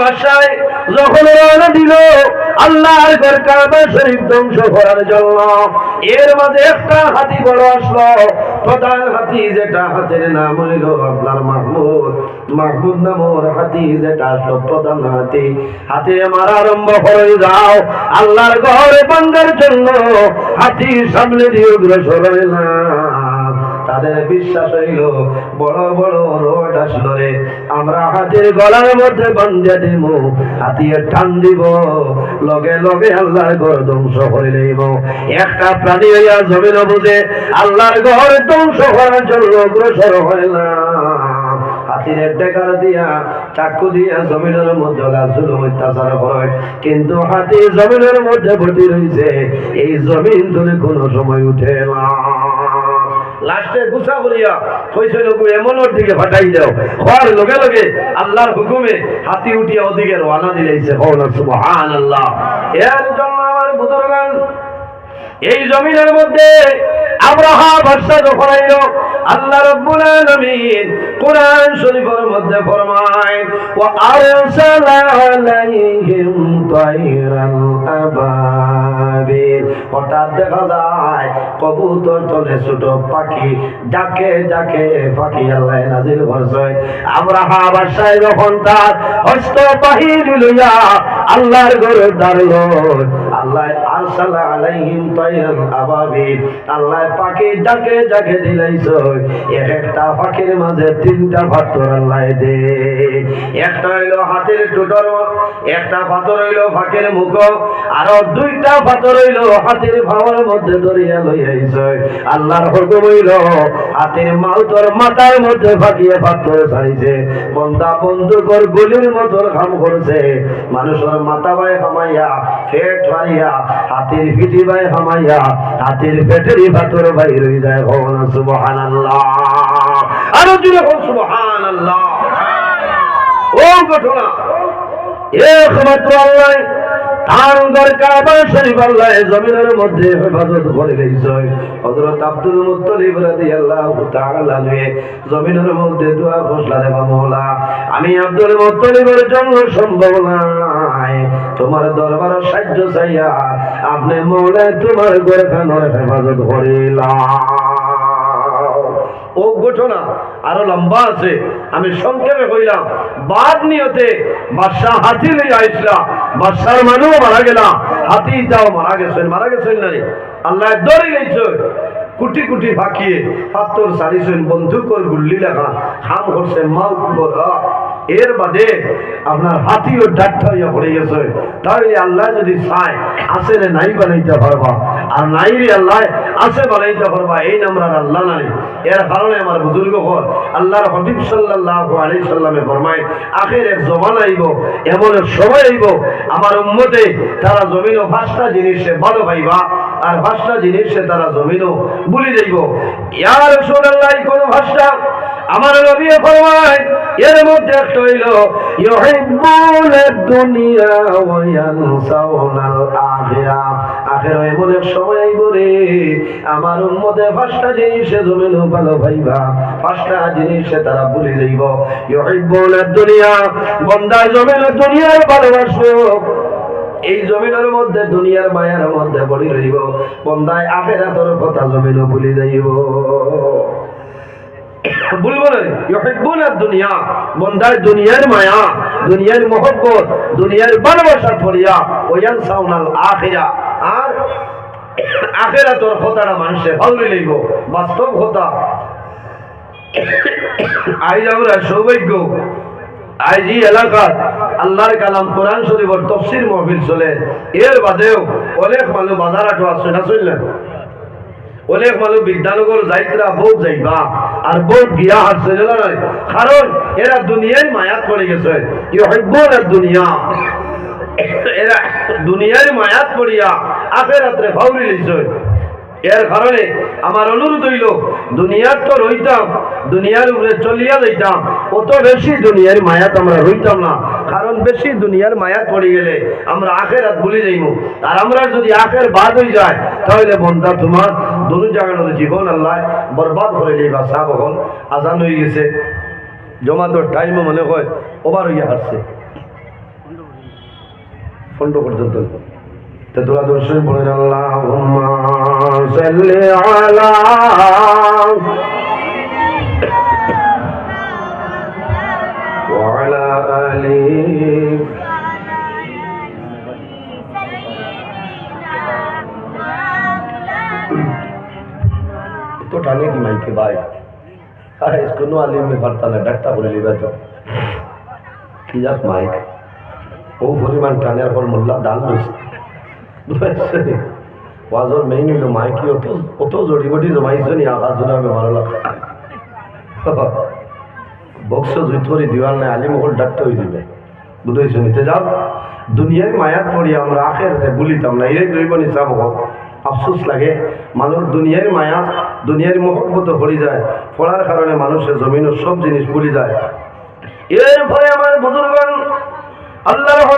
বাসায় যখন রওনা দিল, আল্লাহর ঘর কাবা শরীফ ধ্বংস করার জন্য। এর মাঝে একটা হাতি বড় আসলো। প্রধান হাতি যেটা হাতের নাম হইল আপনার মাহমুদ। মাহমুদ নামর হাতি যেটা আসলো প্রধান হাতি। হাতি মারা আরম্ভ করে যাও আল্লাহর ঘরে বাঙ্গার জন্য হাতি সামনে দিয়ে অগ্রসর হইলাম তাদের বিশ্বাস হইল, বড় বড় রোড আসলো রে। আমরা হাতির গলার মধ্যে বান্ধে দিব, হাতিয়ে টান দিব। লগে লগে আল্লাহর ঘর ধ্বংস করে লইব একটা প্রাণী হইয়া জমিন বুঝে আল্লাহর ঘর ধ্বংস করার জন্য অগ্রসর হইলাম। হাতির ডেকার দিয়া, চাকু দিয়া জমিনের মধ্যে গাছগুলো অত্যাচার হয় কিন্তু হাতি জমিনের মধ্যে ভর্তি রয়েছে এই জমিন ধরে কোনো সময় উঠে না লাস্টে গুছা করিয়া কইছে লোক এমন ওর দিকে ফাটাই দাও। হওয়ার লগে লগে আল্লাহর হুকুমে হাতি উঠিয়া ওদিকে রওনা দিলাইছে হওয়া সুবহানাল্লাহ। এর জন্য আমার বুজুর্গান এই জমিনের মধ্যে আব্রাহা বর্ষা যখন আল্লাহ রব্বুল আলামিন কোরআন শরীফের মধ্যে ফরমায়, ওয়া আরসালা আলাইহিম তায়রান আবাবিল হঠাৎ দেখা যায়, কবুতর তলে ছোট পাখি ডাকে ডাকে পাখি আল্লাহ নাজিল করছে। আব্রাহা বাসায় যখন তার হস্ত বাহির লইয়া আল্লাহর ঘরে দাঁড়াল আল্লাহ আরসালা আলাইহিম তায়রান আবাবিল আল্লাহ পাখি ডাকে ডাকে দিলাইছ, এক একটা পাখির মাঝে তিনটা পাথর আল্লাহ দে। একটা হইল হাতের টুটর, একটা পাথর হইল মুখ দুইটা পাথর হইল হাতের ভাওয়ার মধ্যে ধরিয়া আল্লাহর হুকুম হইল, হাতের মাউতর মাথার মধ্যে ফাঁকিয়ে পাথর ছাড়িছে। বন্দা বন্ধুকর গুলির মতন কাম করছে। মানুষের মাথা বাই হামাইয়া পেট মারিয়া হাতির পিঠি হামাইয়া, হাতির রই যায় ভগবান সুবহান আল্লাহ আরও জুড়ে সুবহান আল্লাহ ও ঘটনা একমাত্র আল্লাহ জমিনের মধ্যে নিয়ে দোয়া মাওলা আমি আব্দুল মুত্তালিবের জন্য সম্ভব নাই। তোমার দরবার সাহায্য চাইয়া আপনি মৌলা তোমার ঘর খানোর হেফাজত করিলাম। ও ঘটনা আরও লম্বা আছে। আমি সংক্ষেপে কইলাম, বাদ নিয়তে বাদশাহ হাতি লই আইসলা। বাদশার মানুষ মারা গেলা। হাতি যাও মারা গেছেন মারা গেছেন না রে? আল্লাহ দরে গেছে। কুটি কুটি ফাঁকিয়ে পাত্তর সারিছেন বন্ধুকর গুল্লি লেখা খাম করছে মাল বলা এর বাদে আপনার হাতিও ডাক্তার ইয়া পড়ে গেছে। তাহলে আল্লাহ যদি চায় আসে রে নাই বানাইতে পারবা। আর নাই রে আল্লাহ, আছে বানাইতে পারবা, এই নামরার আল্লাহ নাই। এর কারণে আমার বুজুর্গ হল আল্লাহর হবিব সাল্লাল্লাহু আলাইহি সাল্লামে ফরমায় আখের এক জমান আইব, এমন এক সময় আইব, আমার উম্মতে তারা জমিনও পাঁচটা জিনিসে ভালো পাইবা, আর পাঁচটা জিনিসে তারা জমিনও ভুলে যাইব। ইয়া রাসূলুল্লাহ কোন ভাষা আমার নবী ফরমায়, এর মধ্যে একটা হইল ইউহিব্বুনা দুনিয়া ওয়া ইয়ানসাউনাল আখিরা আখিরা এমন এক সময় আইব রে, আমার উম্মতে পাঁচটা জিনিসে জমিন ভালো ভাইবা পাঁচটা জিনিসে তারা ভুলে যাইব। ইউহিব্বুনা দুনিয়া বন্দা জমিন দুনিয়ার ভালোবাসো এই জমিনের মধ্যে দুনিয়ার মায়ার মধ্যে পড়ি রইব, বন্দায় আখেরাতর কথা জমিনও ভুলে যাইব। ইউহিব্বুনা ভালো আজ আমরা সৌভাগ্য এই এলাকার আল্লাহর কালাম কোরআন শরীফর তফসির মহফিল চলে। এর বাদেও অনেক মানুষ বাজার আটো আছে না চললেন অনেক মানুষ বিদ্যানগর যাইতরা বহুত যাইবা। আর বহুত গিয়া নাই? কারণ এরা দুনিয়ায় মায়া পড়ে গেছে। কি ইউহিব্বুন দুনিয়া। এরা দুনিয়ার মায়াত পড়িয়া রাত্রে ফাউরি লইছে এর কারণে আমার অনুরোধ হইল, দুনিয়ার তো রইতাম, দুনিয়ার উপরে চলিয়া যাইতাম, অত বেশি দুনিয়ার মায়াত আমরা রইতাম না। কারণ বেশি দুনিয়ার মায়াত পড়ে গেলে আমরা আখের হাত ভুলে যাইব আর আমরা যদি আখের বাদ হয়ে যায় তাহলে বন্ধা তোমার দুনু জায়গার জীবন আল্লাহ বরবাদ করে যাইবা সাহ হল আজান হয়ে গেছে। জমা তো টাইমও মনে হয় ওভার হইয়া হারছে পর্যন্ত তোরা দর্শন বলেন আল্লাহ সাল্লি আলা وعلى آله तो टाने की माई के भाई अरे इसको नो आलिम में भरता ना डरता बोले लिबा तो কি যাক মাইক ও পরিমাণ টানের পর মোল্লা দান রয়েছে ওয়াজর মেইন হইল মাইকি অত অত জড়িবটি জমাইছে নি আমি ভালো বক্স জুতরি দিওয়াল নাই, আলিম হল ডাক্তার হয়ে যাবে বুঝেছ নিতে যাও দুনিয়ার মায়াত পড়ি আমরা আখের বলিতাম না এর রইব নিচাব হোক আফসোস লাগে মানুষ দুনিয়ার মায়া দুনিয়ার মহব্বত পড়ি যায়। পড়ার কারণে মানুষের জমিনের সব জিনিস ভুলি যায়। এর ফলে আমার বুজুর্গণ আল্লাহর হাবিব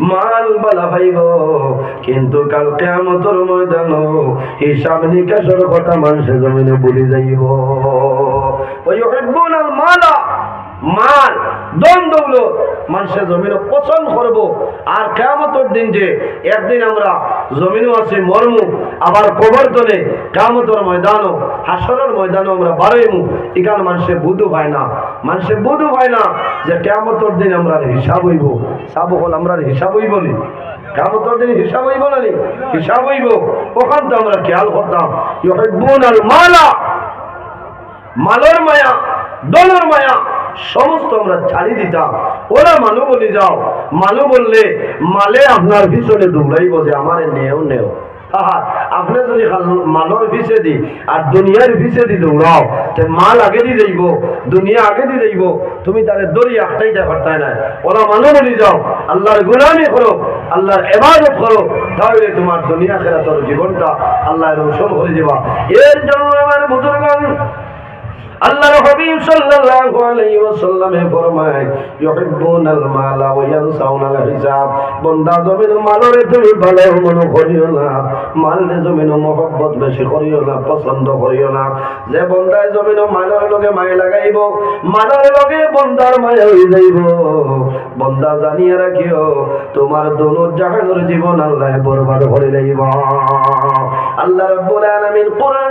মাল বালা ভাইব, কিন্তু কাল কেমতর ময়দান হিসাব নিকাশের কথা মানুষের জমিনে বলি যাইব। ওই মালা, মাল। দন মানুষের জমিনে পছন্দ করব। আর কেমতর দিন যে একদিন আমরা জমিনও আছে, মর্ম, আবার কবর তলে কেমতর ময়দানও, হাসরের ময়দানও আমরা বারোইমু এখানে মানুষের বুধু হয় না। মানুষের বুধু হয় না যে কেমতর দিন আমরা হিসাব হইব। সাব হল আমরা হিসাব হইব নি। কেমতর দিন হিসাব হইব না হিসাব হইব। ওখান তো আমরা খেয়াল করতাম ইউহিব্বুন আল মালা। মালের মায়া, দলের মায়া সমস্ত আমরা ছাড়ি দিতাম। ওরা মানু বলি যাও। মানু বললে, মালে আপনার পিছনে দৌড়াইব যে আমার নেও নেও। আপনি যদি মালের দি আর দুনিয়ার দি দৌড়াও, তে মাল আগে যাইব, দুনিয়া আগে দি যাইব। তুমি তারে দড়ি একটাই যা পারতাই না। ওরা বলি যাও। আল্লাহর গুলামি করো, আল্লাহর এবাদত করো, তাহলে তোমার দুনিয়া খেলা তোর জীবনটা আল্লাহ রোশন করে দিবা। এর জন্য আমার বুজুর্গণ আল্লাহর হাবিব সাল্লাল্লাহু আলাইহি ওয়াসাল্লামে ফরমায়, ইউহিব্বুনাল মালা ওয়া ইয়ানসাউনাল হিসাব বান্দা, জমিন মালরে তুমি ভালো মনে করিও না। মালরে জমিন মহব্বত বেশি করিও না, পছন্দ করিও না। যে জমিন মালের লগে মায় লাগাইব, মালের লগে যাইব। বন্দা, জানিয়ে রাখিও, তোমার দোনো জাহানের জীবন আল্লাহ বরবাদ করে লাইব আল্লাহ রাব্বুল আলামিন কোরআন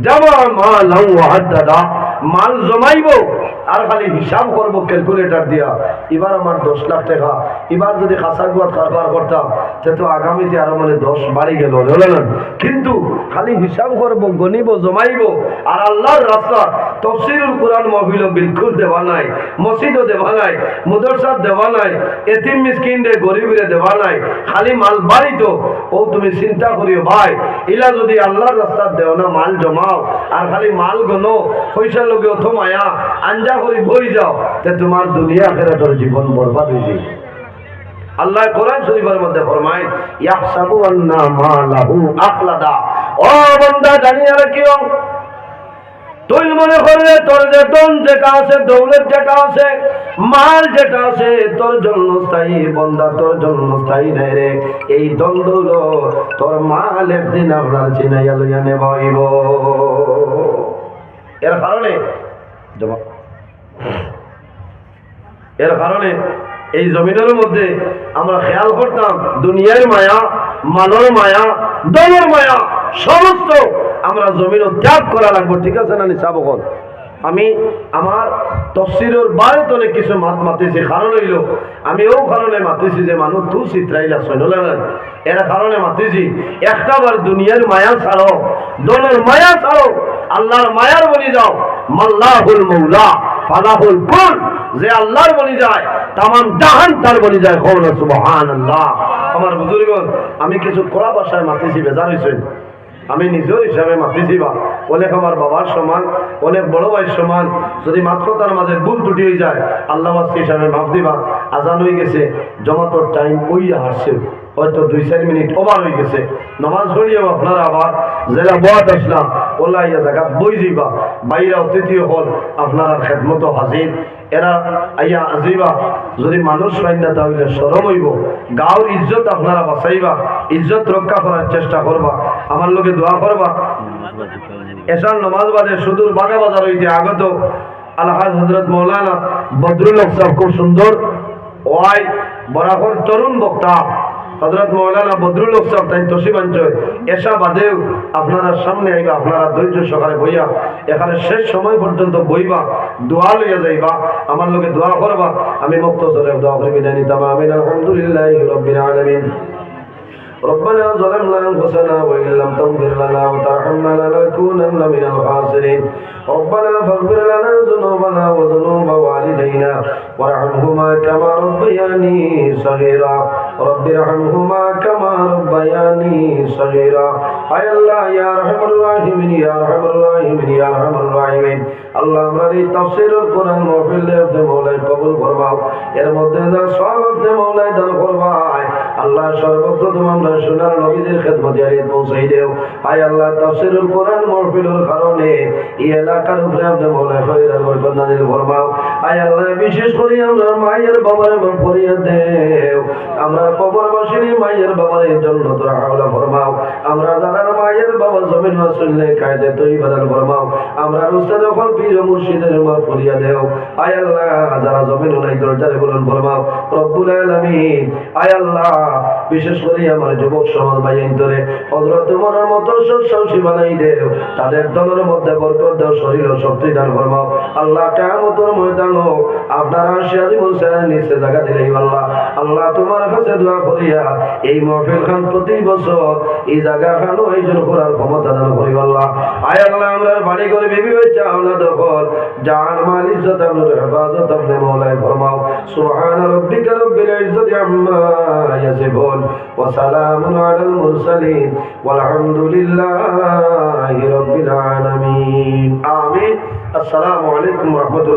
জামা মাল হাদ্দাদা মাল জমাইব, আর খালি হিসাব করব ক্যালকুলেটার দিয়া। এবার আমার দশ লাখ টাকা। এবার যদি খাসা গুয়াত কারবার করতাম, সে তো আগামীতে আরও মানে দশ বাড়ি গেল। কিন্তু খালি হিসাব করব, গনিব, জমাইব, আর আল্লাহর রাস্তা তফসিরুল কোরআন মহিল বিলকুল দেওয়া নাই, মসজিদও দেওয়া নাই মুদরসাদ দেওয়া নাই, এতিম মিসকিন রে গরিবরে দেওয়া নাই, খালি মাল বাড়িত ও, তুমি চিন্তা করিও ভাই ইলা যদি আল্লাহর রাস্তা দেও না, মাল জমাও, আর খালি মাল গনো পয়সার লোকে অথ মায়া, আঞ্জা করি বই যাও, তে তোমার দুনিয়া খেরা তোর জীবন বরবাদ হয়ে যাবে আল্লাহ কোরআন শরীফের মধ্যে ফরমায়, ইয়াহসাবু আন্না মালাহু আখলাদা। ও বান্দা জানিয়ে রাখিও তুই মনে করলে তোর দন যেটা আছে, দৌলত যেটা আছে, মাল যেটা আছে, তোর জন্য স্থায়ী তোর জন্য স্থায়ী নাই রে। এই তোর মাল একদিন চিনাইয়া লইয়া নেবাইব। এর কারণে এর কারণে এই জমিনের মধ্যে আমরা খেয়াল করতাম, দুনিয়ার মায়া মানর মায়া দলের মায়া, সমস্ত আমরা জমিন ত্যাগ করা লাগবো, ঠিক আছে না নিশাবকন আমি আমার তফসিরের বারে তলে কিছু মাত মাতিছি, কারণ হইল, আমি ও কারণে মাতিছি যে মানুষ তু চিত্রাইলা শৈনলে এর কারণে মাতিছি, একটা বার দুনিয়ার মায়া ছাড়ো, দলের মায়া ছাড়ো, আল্লাহর মায়ার বলি যাও, মাল্লাহুল মৌলা ফালাহুল কুল, যে আল্লাহর বলি যায়, তামাম জাহান তার বলি যায়, কওলা সুবহানাল্লাহ। আমার বুজুর্গণ, আমি কিছু কড়া ভাষায় মাতিছি, বেজার হইছেন। আমি নিজের হিসাবে মাতিছি বা অনেক আমার বাবার সমান অনেক বড় ভাইয়ের সমান, যদি মাত্রতার মাঝে ভুল ত্রুটি হয়ে যায়, আল্লাহ হিসাবে মাফ দিবা। আজান হয়ে গেছে জমাতর টাইম ওই হারছে। হয়তো দুই, চার মিনিট ওভার হয়ে গেছে। নামাজ পড়িয়েও আপনারা আবার জেলা বয়াত আসলাম ওল্লা ইয়া জায়গা বই যাইবা বাইরা অতিথি হল, আপনারা খেদমতো হাজির। এরা আইয়া আজিবা, যদি মানুষ পাই না তাহলে সরম হইব। গাঁর ইজ্জত আপনারা বাঁচাইবা, ইজ্জত রক্ষা করার চেষ্টা করবা। আমার লোকে দোয়া করবা। এসার নমাজ বাদে সুদূর বাগা বাজার হইতে আগত আলহাজ হজরত মৌলানা বদরুল খুব সুন্দর ওয়াই, বরাবর তরুণ বক্তা। হজরত মৌলানা বদরুল সাহেব তাই তসিবাঞ্চয় এসা বাদেও আপনারা সামনে আইবা, আপনারা ধৈর্য সকালে বইয়া, এখানে শেষ সময় পর্যন্ত বইবা, দোয়া লইয়া যাইবা, আমার লোকে দোয়া করবা, আমি মুক্ত চলে দোয়া করে বিদায় নিতাম, আমিন, আলহামদুলিল্লাহ রব্বিল আলামিন। ربنا ظلمنا انفسنا وان لم تغفر لنا وترحمنا لنكونن من الخاسرين ربنا فاغفر لنا ذنوبنا وذنوب والدينا وارحمهما كما ربياني صغيرا رب ارحمهما كما ربياني صغيرا اي الله يا ارحم الراحمين يا ارحم الراحمين يا ارحم الراحمين আল্লাহ আমরা এই তাফসীরুল কোরআন মাহফিল আপনি মৌলাই কবুল ফরমাও এর মধ্যে যা সব আপনি মৌলাই দান ফরমায় আল্লাহ সর্বপ্রথম আমরা সোনার নবীদের খেদমত আরিয়ে পৌঁছাই দেও। আয় আল্লাহ তাফসীরুল কোরআন মাহফিলের কারণে এই এলাকার উপরে আপনি মনে হয় ফরমাও। আয় আল্লাহ, বিশেষ করে আমরা মায়ের বাবার মাফ করিয়া দেও আমরা কবরবাসিনী মায়ের বাবার জন্য তোরা হাওলা ফরমাও। আমরা যারা মায়ের বাবা জমিন মাসুল্লে কায়দে তৈরি বাদান ফরমাও। আমরা রুস্তাদ ফল পীর মুর্শিদের মাফ করিয়া দেও। আয় আল্লাহ, যারা জমিন নাই, দরজারে বলুন ফরমাও। রব্বুল আলামিন, আয় আল্লাহ, বিশেষ করে আমার যুবক সমাজ ভাই অন্তরে হযরত তোমার মতো সবসী বানাই দেও। তাদের দলের মধ্যে বরকত দাও, শরীর ও শক্তি দান ফরমাও। আল্লাহ কিয়ামতের ময়দান আল্লাহ আপনার আশিয়াজি বলছেন নিচে জায়গা দিলে আল্লাহ। আল্লাহ তোমার কাছে দোয়া করিয়া এই মহফিল খান প্রতি বছর এই জায়গা খান ওই আয়োজন করার ক্ষমতা দান করি আল্লাহ। আয় আল্লাহ, আমরা বাড়ি করে বিবি হয়েছে আমরা দখল যার মাল, ইজ্জত আমর হেফাজত, আপনি মৌলায় ফরমাও। সুবহান রব্বিকা রব্বিল ইজ্জত আম্মা ইয়াসিফুন, ওয়া সালামুন আলাল মুরসালিন ওয়াল হামদুলিল্লাহি রব্বিল আলামিন। আমিন। আসসালামু আলাইকুম ওয়া রাহমাতুল্লাহ।